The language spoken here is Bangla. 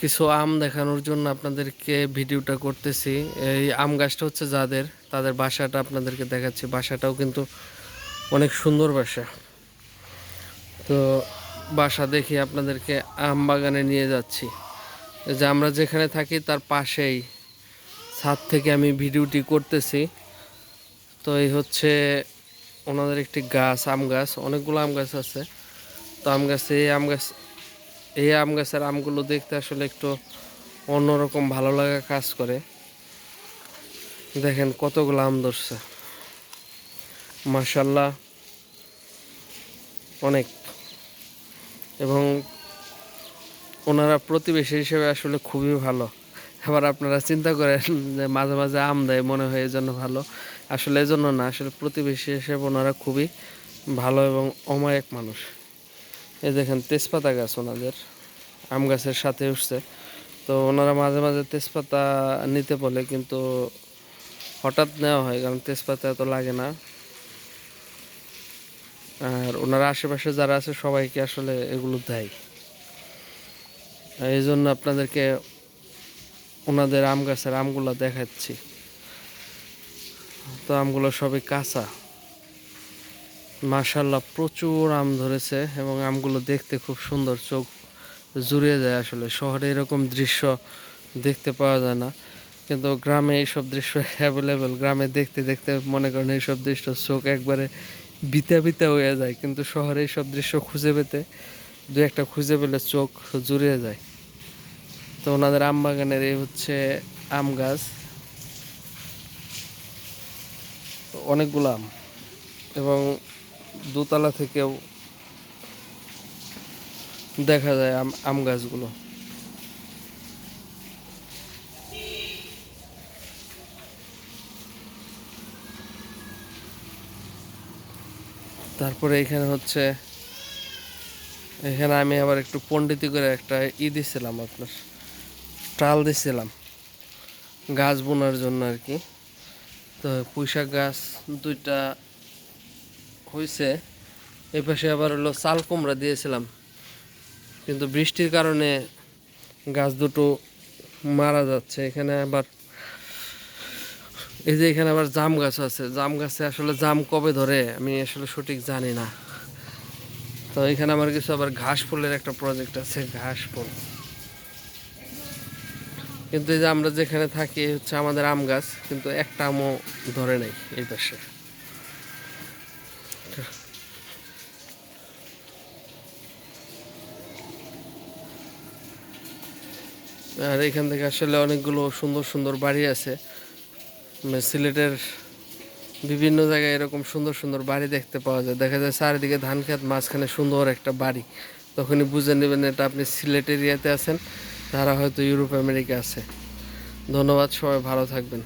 কিছু আম দেখানোর জন্য আপনাদেরকে ভিডিওটা করতেছি। এই আম গাছটা হচ্ছে যাদের, তাদের বাসাটা আপনাদেরকে দেখাচ্ছি। বাসাটাও কিন্তু অনেক সুন্দর বাসা। তো বাসা দেখি আপনাদেরকে আম বাগানে নিয়ে যাচ্ছি। যে আমরা যেখানে থাকি, তার পাশেই ছাদ থেকে আমি ভিডিওটি করতেছি। তো এই হচ্ছে ওনাদের একটি গাছ, আম গাছ। অনেকগুলো আম গাছ আছে। তো আম গাছে, এই আম গাছ এই আম গাছের আমগুলো দেখতে আসলে একটু অন্যরকম ভালো লাগা কাজ করে। দেখেন কতগুলো আম ধরছে। মার্শাল্লাহ অনেক। এবং ওনারা প্রতিবেশী হিসেবে আসলে খুবই ভালো। আবার আপনারা চিন্তা করেন যে মাঝে মাঝে আম দেয়, মনে হয় এই জন্য ভালো। আসলে এই জন্য না, আসলে প্রতিবেশী হিসেবে ওনারা খুবই ভালো এবং অমায়ক মানুষ। এই দেখেন তেজপাতা গাছ ওনাদের। আম গাছের সাথে উঠছে। তো ওনারা মাঝে মাঝে তেজপাতা নিতে বলে, কিন্তু হঠাৎ নেওয়া হয়, কারণ তেজপাতা এত লাগে না। আর ওনারা আশেপাশে যারা আছে, সবাইকে আসলে এগুলো দেয়। এই জন্য আপনাদেরকে ওনাদের আম গাছের আমগুলো দেখাচ্ছি। তো আমগুলো সবই কাঁচা। মাশাল্লাহ প্রচুর আম ধরেছে এবং আমগুলো দেখতে খুব সুন্দর, চোখ জুড়িয়ে যায় আসলে। শহরে এরকম দৃশ্য দেখতে পাওয়া যায় না। কিন্তু গ্রামে এইসব দৃশ্য অ্যাভেলেবেল গ্রামে দেখতে দেখতে মনে করেন এইসব দৃশ্য চোখ একবারে বিতা বিতা হয়ে যায়। কিন্তু শহরে এইসব দৃশ্য খুঁজে পেতে দু একটা খুঁজে পেলে চোখ জুড়িয়ে যায়। তো ওনাদের আম বাগানের এই হচ্ছে আম গাছ। অনেকগুলো আম এবং দোতলা থেকেও দেখা যায় আম গাছগুলো। তারপরে এখানে হচ্ছে, এখানে আমি আবার একটু পণ্ডিতি করে একটা ই দিছিলাম আপনার ট্রাল দিছিলাম, গাছ বোনার জন্য আর কি। তো পুঁইশাক গাছ দুইটা হয়েছে এই পাশে আবার হলো চাল কুমড়া দিয়েছিলাম। কিন্তু বৃষ্টির কারণে গাছ দুটো মারা যাচ্ছে। এখানে আবার এই যে এখানে আবার জাম গাছ আছে। জাম গাছে আসলে জাম কবে ধরে আমি আসলে সঠিক জানি না। তো এখানে আমার কিছু আবার ঘাস ফুলের একটা প্রজেক্ট আছে, ঘাস ফুল। কিন্তু এই যে আমরা যেখানে থাকি হচ্ছে আমাদের আম গাছ, কিন্তু একটা আমও ধরে নেই এই পাশে। আর এখান থেকে আসলে অনেকগুলো সুন্দর সুন্দর বাড়ি আছে। মানে সিলেটের বিভিন্ন জায়গায় এরকম সুন্দর সুন্দর বাড়ি দেখতে পাওয়া যায়। দেখা যায় চারিদিকে ধান খেত মাঝখানে সুন্দর একটা বাড়ি। তখনই বুঝে নেবেন এটা আপনি সিলেট এরিয়াতে আছেন, তারা হয়তো ইউরোপ, আমেরিকা আছে। ধন্যবাদ, সবাই ভালো থাকবেন।